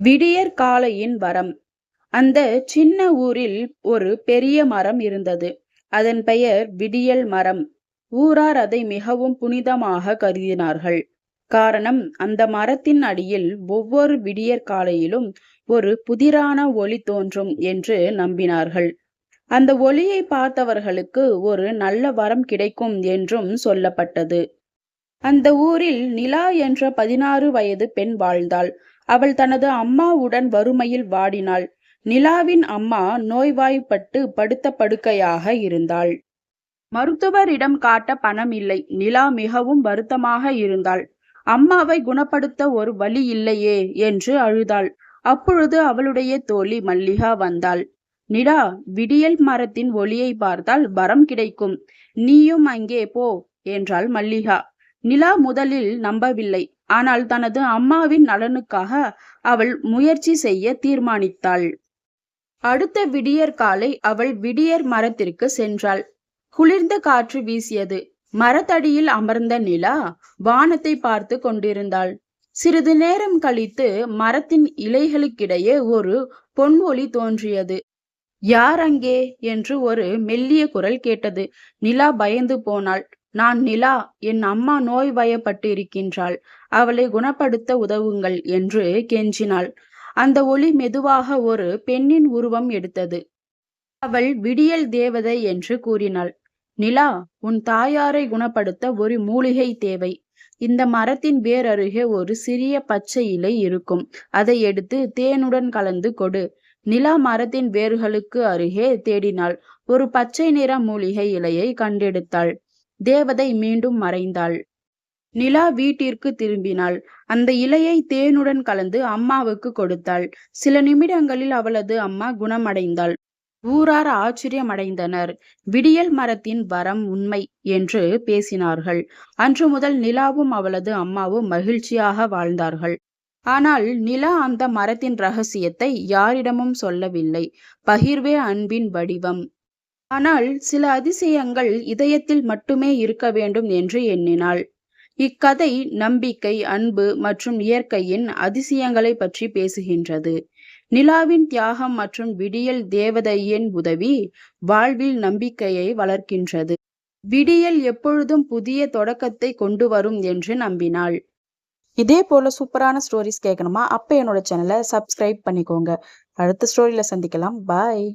விடியற் காலையின் வரம். அந்த சின்ன ஊரில் ஒரு பெரிய மரம் இருந்தது. அதன் பெயர் விடியல் மரம். ஊரார் அதை மிகவும் புனிதமாக கருதினார்கள். காரணம் அந்த மரத்தின் அடியில் ஒவ்வொரு விடியற் காலையிலும் ஒரு புதிரான ஒளி தோன்றும் என்று நம்பினார்கள். அந்த ஒளியை பார்த்தவர்களுக்கு ஒரு நல்ல வரம் கிடைக்கும் என்றும் சொல்லப்பட்டது. அந்த ஊரில் நிலா என்ற பதினாறு வயது பெண் வாழ்ந்தாள். அவள் தனது அம்மாவுடன் வறுமையில் வாடினாள். நிலாவின் அம்மா நோய்வாய்ப்பட்டு படுத்த படுக்கையாக இருந்தாள். மருத்துவரிடம் காட்ட பணம் இல்லை. நிலா மிகவும் வருத்தமாக இருந்தாள். அம்மாவை குணப்படுத்த ஒரு வழி இல்லையே என்று அழுதாள். அப்பொழுது அவளுடைய தோழி மல்லிகா வந்தாள். நிலா விடியல் மரத்தின் ஒளியை பார்த்தால் வரம் கிடைக்கும். நீயும் அங்கே போ என்றாள் மல்லிகா. நிலா முதலில் நம்பவில்லை. ஆனால் தனது அம்மாவின் நலனுக்காக அவள் முயற்சி செய்ய தீர்மானித்தாள். அடுத்த விடியற் காலை அவள் விடியற் மரத்திற்கு சென்றாள். குளிர்ந்த காற்று வீசியது. மரத்தடியில் அமர்ந்த நிலா வானத்தை பார்த்து கொண்டிருந்தாள். சிறிது நேரம் கழித்து மரத்தின் இலைகளுக்கிடையே ஒரு பொன் ஒளி தோன்றியது. யார் அங்கே? என்று ஒரு மெல்லிய குரல் கேட்டது. நிலா பயந்து போனாள். நான் நிலா என் அம்மா நோய் வயப்பட்டு இருக்கின்றாள் அவளை குணப்படுத்த உதவுங்கள் என்று கெஞ்சினாள். அந்த ஒளி மெதுவாக ஒரு பெண்ணின் உருவம் எடுத்தது. அவள் விடியல் தேவதை என்று கூறினாள். நிலா உன் தாயாரை குணப்படுத்த ஒரு மூலிகை தேவை. இந்த மரத்தின் வேர் அருகே ஒரு சிறிய பச்சை இலை இருக்கும். அதை எடுத்து தேனுடன் கலந்து கொடு. நிலா மரத்தின் வேர்களுக்கு அருகே தேடினாள். ஒரு பச்சை நிற மூலிகை இலையை கண்டெடுத்தாள். தேவதை மீண்டும் மறைந்தாள். நிலா வீட்டிற்கு திரும்பினாள். அந்த இலையை தேனுடன் கலந்து அம்மாவுக்கு கொடுத்தாள். சில நிமிடங்களில் அவளது அம்மா குணமடைந்தாள். ஊரார் ஆச்சரியமடைந்தனர். விடியல் மரத்தின் வரம் உண்மை என்று பேசினார்கள். அன்று முதல் நிலாவும் அவளது அம்மாவும் மகிழ்ச்சியாக வாழ்ந்தார்கள். ஆனால் நிலா அந்த மரத்தின் ரகசியத்தை யாரிடமும் சொல்லவில்லை. பகிர்வே அன்பின் வடிவம். ஆனால் சில அதிசயங்கள் இதயத்தில் மட்டுமே இருக்க வேண்டும் என்று எண்ணினாள். இக்கதை நம்பிக்கை அன்பு மற்றும் இயற்கையின் அதிசயங்களை பற்றி பேசுகின்றது. நிலாவின் தியாகம் மற்றும் விடியல் தேவதையின் உதவி வாழ்வில் நம்பிக்கையை வளர்க்கின்றது. விடியல் எப்பொழுதும் புதிய தொடக்கத்தை கொண்டு வரும் என்று நம்பினாள். இதே போல சூப்பரான ஸ்டோரிஸ் கேட்கணுமா? அப்ப என்னோட சேனலை சப்ஸ்கிரைப் பண்ணிக்கோங்க. அடுத்த ஸ்டோரியில சந்திக்கலாம். பாய்